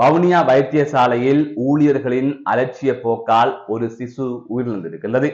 வவுனியா வைத்தியசாலையில் ஊழியர்களின் அலட்சிய போக்கால் ஒரு சிசு உயிரிழந்திருக்கின்றது.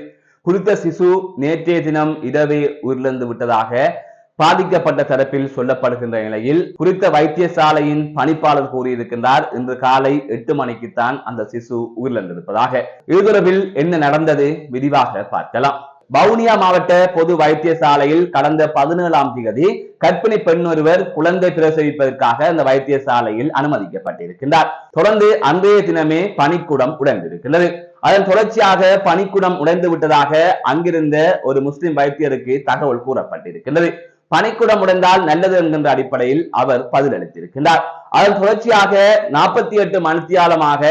குறித்த சிசு நேற்றைய தினம் இரவே உயிரிழந்து விட்டதாக பாதிக்கப்பட்ட தரப்பில் சொல்லப்படுகின்ற நிலையில் குறித்த வைத்தியசாலையின் பணிப்பாளர் கூறியிருக்கின்றார் இன்று காலை எட்டு மணிக்குத்தான் அந்த சிசு உயிரிழந்திருப்பதாக. இது தொடர்பில் என்ன நடந்தது விரிவாக பார்க்கலாம். வவுனியா மாவட்ட பொது வைத்தியசாலையில் கடந்த பதினேழாம் தேதி கர்ப்பிணி பெண் ஒருவர் குழந்தை பிரசவிப்பதற்காக அந்த வைத்தியசாலையில் அனுமதிக்கப்பட்டிருக்கின்றார். தொடர்ந்து அன்றைய தினமே பணிக்குடம் உடைந்திருக்கிறது அதன் தொடர்ச்சியாக பனிக்குடம் உடைந்து விட்டதாக அங்கிருந்த ஒரு முஸ்லிம் வைத்தியருக்கு தகவல் கூறப்பட்டிருக்கின்றது. பனிக்குடம் உடைந்தால் நல்லது என்கின்ற அடிப்படையில் அவர் பதிலளித்திருக்கின்றார். அதன் தொடர்ச்சியாக நாற்பத்தி எட்டு மணித்தியாலமாக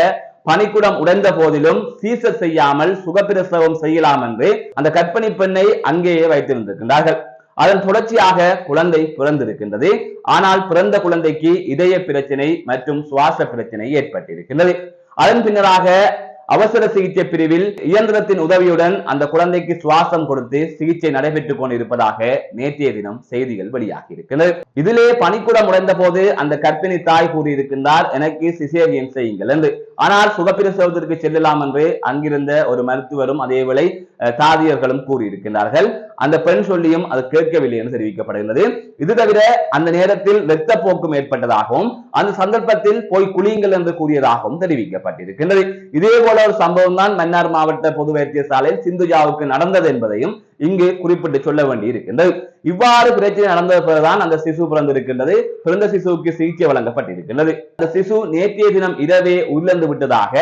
பணிக்குடம் உடைந்த போதிலும் சீசர் செய்யாமல் சுகப்பிரசவம் செய்யலாம் என்று அந்த கற்பனை பெண்ணை அங்கேயே வைத்திருந்திருக்கின்றார்கள். அதன் தொடர்ச்சியாக குழந்தை பிறந்திருக்கின்றது. ஆனால் பிறந்த குழந்தைக்கு இதய பிரச்சனை மற்றும் சுவாச பிரச்சனை ஏற்பட்டிருக்கின்றது. அதன் பின்னராக அவசர சிகிச்சை பிரிவில் இயந்திரத்தின் உதவியுடன் அந்த குழந்தைக்கு சுவாசம் கொடுத்து சிகிச்சை நடைபெற்றுக் கொண்டிருப்பதாக நேற்றைய தினம் செய்திகள் வெளியாகி இருக்கிறது இதிலே பணிக்கூடம் உடைந்த போது அந்த கர்ப்பிணி தாய் கூறியிருக்கின்றார் எனக்கு சிசேரியன் செய்யுங்கள் என்று. ஆனால் சுகப்பிரசவத்திற்கு செல்லலாம் என்று அங்கிருந்த ஒரு மருத்துவரும் அதேவேளை தாதியர்களும் கூறியிருக்கின்றார்கள். அந்த பெண் சொல்லியும் அது கேட்கவில்லை என்று தெரிவிக்கப்படுகிறது இது தவிர அந்த நேரத்தில் வெத்த போக்கும் ஏற்பட்டதாகவும் அந்த சந்தர்ப்பத்தில் போய் குளியுங்கள் என்று கூறியதாகவும் தெரிவிக்கப்பட்டிருக்கின்றது. இதே போல ஒரு சம்பவம் தான் மன்னார் மாவட்ட பொது வைத்தியசாலையில் சிந்துஜாவுக்கு நடந்தது என்பதையும் இங்கு குறிப்பிட்டு சொல்ல வேண்டி இருக்கின்றது இவ்வாறு பிரச்சனை நடந்த பிறகுதான் அந்த சிசு பிறந்திருக்கின்றது. பிறந்த சிசுவுக்கு சிகிச்சை வழங்கப்பட்டிருக்கின்றது. அந்த சிசு நேற்றைய தினம் இரவே உயிரிழந்து விட்டதாக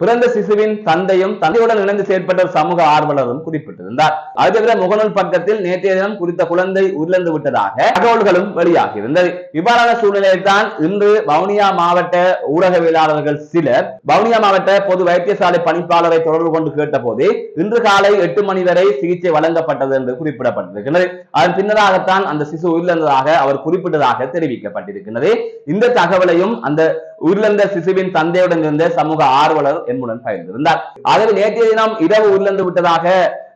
பிறந்த சிசுவின் தந்தையும் தந்தையுடன் இணைந்து செயற்பட்ட சமூக ஆர்வலரும் குறிப்பிட்டிருந்தார். அது தவிர முகநூல் பக்கத்தில் நேற்றைய தினம் குறித்த குழந்தை உயிரிழந்து விட்டதாக தகவல்களும் வெளியாகி இருந்தது இவ்வாறான சூழ்நிலையில் தான் இன்று வவுனியா மாவட்ட ஊடகவியலாளர்கள் சிலர் வவுனியா மாவட்ட பொது வைத்தியசாலை பணிப்பாளரை தொடர்பு கொண்டு கேட்டபோது இன்று காலை எட்டு மணி வரை சிகிச்சை வழங்கப்பட்டது என்று குறிப்பிடப்பட்டிருக்கிறது. அதன் பின்னராகத்தான் அந்த சிசு உயிரிழந்ததாக அவர் குறிப்பிட்டதாக தெரிவிக்கப்பட்டிருக்கிறது. இந்த தகவலையும் அந்த உருளந்த சிசுவின் தந்தையுடன் இருந்த சமூக ஆர்வலர் என்புடன் பகிர்ந்திருந்தார் ஆகவே நேற்றைய தினம் இரவு உருளந்து விட்டதாக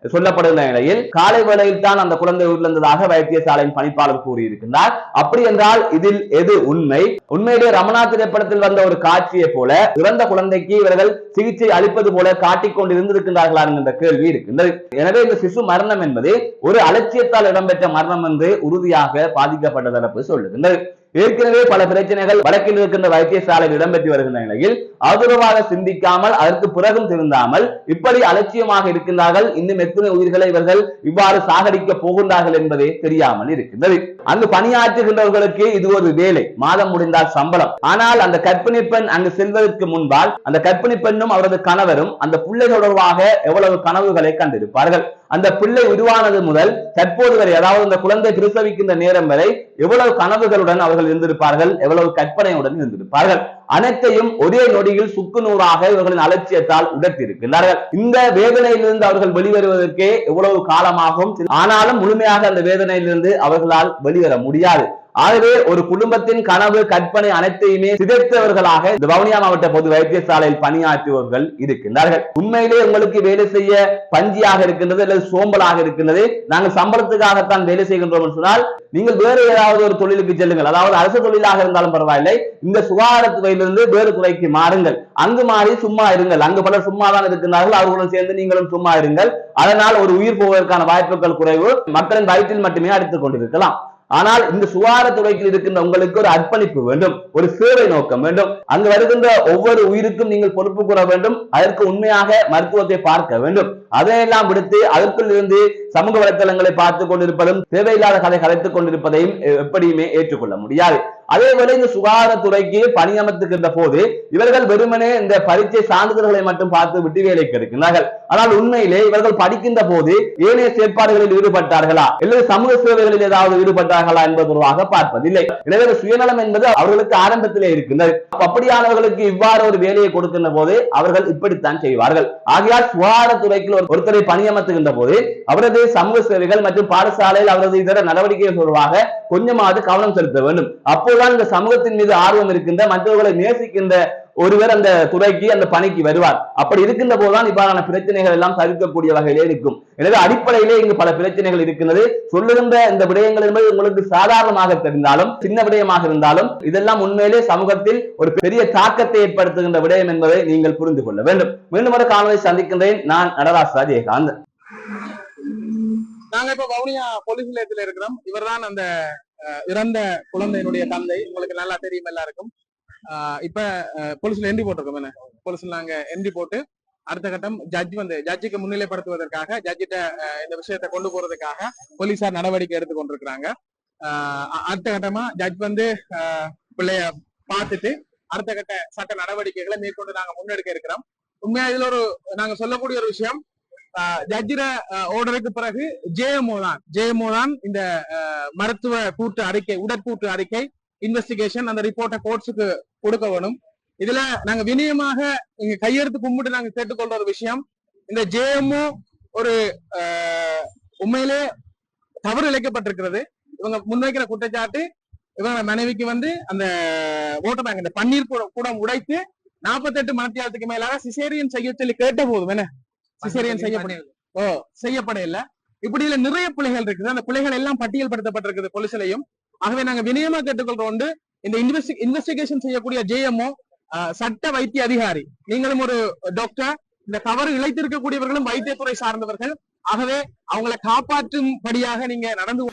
சொல்லப்படுகிற நிலையில் காலை வேளையில் தான் அந்த குழந்தை உயிரிழந்ததாக வைத்தியசாலையின் பணிப்பாளர் கூறியிருக்கிறார் அப்படி என்றால் இதில் எது உண்மை? உண்மையிலே ரமணா திரைப்படத்தில் வந்த ஒரு காட்சியை போல இறந்த குழந்தைக்கு இவர்கள் சிகிச்சை அளிப்பது போல காட்டிக்கொண்டு இருந்திருக்கிறார்களா என்ற கேள்வி இருக்கின்றது. எனவே இந்த சிசு மரணம் என்பது ஒரு அலட்சியத்தால் இடம்பெற்ற மரணம் என்று உறுதியாக பாதிக்கப்பட்ட தரப்பு சொல்லுகின்றது. ஏற்கனவே பல பிரச்சனைகள் வழக்கில் இருக்கின்ற வைத்தியசாலையில் இடம்பெற்று வருகின்ற நிலையில் ஆதரவாக சிந்திக்காமல் அதற்கு பிறகும் திருந்தாமல் இப்படி அலட்சியமாக இருக்கின்றார்கள் இன்னும் எத்தனை உயிர்களை இவர்கள் இவ்வாறு சாகடிக்க போகின்றார்கள் என்பதே தெரியாமல் இருக்கின்றது. அங்கு பணியாற்றுகின்றவர்களுக்கு இது ஒரு வேலை மாதம் முடிந்தால் சம்பளம். ஆனால் அந்த கற்பிணி பெண் அங்கு செல்வதற்கு முன்பால் அந்த கற்பிணி பெண்ணும் அவரது கணவரும் அந்த பிள்ளை தொடர்பாக எவ்வளவு கனவுகளை கண்டிருப்பார்கள்? அந்த பிள்ளை உருவானது முதல் தற்போது வரை அதாவது அந்த குழந்தை பிரசவிக்கின்ற நேரம் வரை எவ்வளவு கனவுகளுடன் அவர்கள் இருந்திருப்பார்கள். எவ்வளவு கற்பனையுடன் இருந்திருப்பார்கள். அனைத்தையும் ஒரே நொடியில் சுக்கு நூறாக இவர்களின் அலட்சியத்தால் உடர்த்தியிருக்கிறார்கள் இந்த வேதனையிலிருந்து அவர்கள் வெளிவருவதற்கே எவ்வளவு காலமாகும் ஆனாலும் முழுமையாக அந்த வேதனையிலிருந்து அவர்களால் வெளிவர முடியாது. ஆகவே ஒரு குடும்பத்தின் கனவு கற்பனை அனைத்தையுமே சிதைத்தவர்களாக இந்த வவுனியா மாவட்ட பொது வைத்தியசாலையில் பணியாற்றுபவர்கள் இருக்கின்றார்கள். உண்மையிலே உங்களுக்கு வேலை செய்ய பஞ்சியாக இருக்கின்றது அல்லது சோம்பலாக இருக்கின்றது. நாங்கள் சம்பளத்துக்காகத்தான் வேலை செய்கின்றோம் சொன்னால் நீங்கள் வேறு ஏதாவது ஒரு தொழிலுக்கு செல்லுங்கள். அதாவது அரசு தொழிலாக இருந்தாலும் பரவாயில்லை. இந்த சுகாதாரத்துறையிலிருந்து வேறு துறைக்கு மாறுங்கள். அங்கு மாறி சும்மா இருங்கள். அங்கு பலர் சும்மா தான் இருக்கிறார்கள் அவர்களுடன் சேர்ந்து நீங்களும் சும்மா இருங்கள். அதனால் ஒரு உயிர் போவதற்கான வாய்ப்புகள் குறைவு. மக்களின் வயிற்றில் மட்டுமே அடித்துக் கொண்டிருக்கலாம். ஆனால் இந்த சுகாதாரத்துறையில் இருக்கின்ற உங்களுக்கு ஒரு அர்ப்பணிப்பு வேண்டும். ஒரு சேவை நோக்கம் வேண்டும். அங்கு வருகின்ற ஒவ்வொரு உயிருக்கும் நீங்கள் பொறுப்பு கூற வேண்டும். அதற்கு உண்மையாக மருத்துவத்தை பார்க்க வேண்டும். அதையெல்லாம் விடுத்து அதற்குள் இருந்து சமூக வலைத்தளங்களை பார்த்து கொண்டிருப்பதும் தேவையில்லாத கதை கலைத்துக் கொண்டிருப்பதையும் எப்படியுமே ஏற்றுக்கொள்ள முடியாது. அதே இந்த சுகாதாரத்துறைக்கு பணியமர்த்துகின்ற போது இவர்கள் வெறுமனே இந்த பரீட்சை சான்றிதழ்களை மட்டும் பார்த்து விட்டு வேலைக்கு எடுக்கிறார்கள் ஆனால் உண்மையிலே இவர்கள் படிக்கின்ற போது ஏனைய செயற்பாடுகளில் ஈடுபட்டார்களா? அல்லது சமூக சேவைகளில் ஏதாவது ஈடுபட்டார்களா என்பது தொடர்பாக பார்ப்பதில்லை. எனவே சுயநலம் என்பது அவர்களுக்கு ஆரம்பத்திலே இருக்கின்றது. அப்படியானவர்களுக்கு இவ்வாறு ஒரு வேலையை கொடுக்கின்ற போது அவர்கள் இப்படித்தான் செய்வார்கள். ஆகையால் சுகாதாரத்துறைக்கு ஒருத்தரை பணியமர்த்துகின்ற போது அவரது சமூக சேவைகள் மற்றும் பாடசாலையில் அவரது இதர நடவடிக்கைகள் தொடர்பாக கொஞ்சமாவது கவனம் செலுத்த வேண்டும். அப்போது அப்போதுதான் இந்த சமூகத்தின் மீது ஆர்வம் இருக்கின்ற மற்றவர்களை நேசிக்கின்ற ஒருவர் அந்த துறைக்கு அந்த பணிக்கு வருவார். அப்படி இருக்கின்ற போதுதான் இவ்வாறான பிரச்சனைகள் எல்லாம் தவிர்க்கக்கூடிய வகையிலே இருக்கும். எனவே அடிப்படையிலே இங்கு பல பிரச்சனைகள் இருக்கின்றது. சொல்லுகின்ற இந்த விடயங்கள் என்பது உங்களுக்கு சாதாரணமாக தெரிந்தாலும் சின்ன விடயமாக இருந்தாலும் இதெல்லாம் உண்மையிலே சமூகத்தில் ஒரு பெரிய தாக்கத்தை ஏற்படுத்துகின்ற விடயம் என்பதை நீங்கள் புரிந்து கொள்ள வேண்டும். மீண்டும் ஒரு காணொலி சந்திக்கின்றேன். நான் நடராஜ் ஜெயகாந்த் நாங்க இப்ப வவுனியா போலீஸ் நிலையத்துல இருக்கிறோம். இவர்தான் அந்த இறந்த குழந்தையினுடைய தந்தை. உங்களுக்கு நல்லா தெரியும் எல்லாருக்கும். இப்ப போலீஸ்ல என்ட்ரி போட்டிருக்கோம் என்ன? போலீஸ்ல நாங்க என்ட்ரி போட்டு அடுத்த கட்டம் ஜட்ஜ் வந்து ஜட்ஜுக்கு முன்னிலைப்படுத்துவதற்காக ஜட்ஜிட்ட இந்த விஷயத்தை கொண்டு போறதுக்காக போலீசார் நடவடிக்கை எடுத்து கொண்டிருக்கிறாங்க. அடுத்த கட்டமா ஜட்ஜ் வந்து பிள்ளைய பார்த்துட்டு அடுத்த கட்ட சட்ட நடவடிக்கைகளை மேற்கொண்டு நாங்க முன்னெடுக்க இருக்கிறோம். உண்மையா இதுல ஒரு நாங்க சொல்லக்கூடிய ஒரு விஷயம் ஜட்ஜிர ஓர்டருக்கு பிறகு ஜேஎம்ஓ தான் ஜேஎம்ஓ தான் இந்த மருத்துவ கூட்டு அறிக்கை உடற்கூட்டு அறிக்கை இன்வெஸ்டிகேஷன் அந்த ரிப்போர்ட்டை கோர்ட்ஸுக்கு கொடுக்க வேணும். இதுல நாங்க வினயமாக இங்க கையெழுத்து கும்பிட்டு நாங்க கேட்டுக்கொள்ற ஒரு விஷயம் இந்த ஜேஎம்ஓ ஒரு உண்மையிலே தவறு இழைக்கப்பட்டிருக்கிறது. இவங்க முன்வைக்கிற குற்றச்சாட்டு இவங்க மனைவிக்கு வந்து அந்த ஓட்டர் பேங்க் இந்த பன்னீர் கூட கூடம் உடைத்து நாற்பத்தெட்டு மணத்தியாலத்துக்கு மேலாக சிசேரியன் செய்ய சொல்லி கேட்ட போதும் என்ன? சிசேரியன் செய்யப்பட. ஓ செய்யப்பட இல்ல இப்படி இதுல நிறைய பிள்ளைகள் இருக்குது. அந்த பிள்ளைகள் எல்லாம் பட்டியல்படுத்தப்பட்டிருக்குது போலீஸ்லயும் ஆகவே நாங்க வினயமா கேட்டுக்கொள்றோம் உண்டு இந்த இன்வெஸ்டிகேஷன் செய்யக்கூடிய ஜேஎம்ஓ சட்ட வைத்திய அதிகாரி. நீங்களும் ஒரு டாக்டர் இந்த தவறு இழைத்திருக்கக்கூடியவர்களும் வைத்தியத்துறை சார்ந்தவர்கள். ஆகவே அவங்களை காப்பாற்றும்படியாக நீங்க நடந்து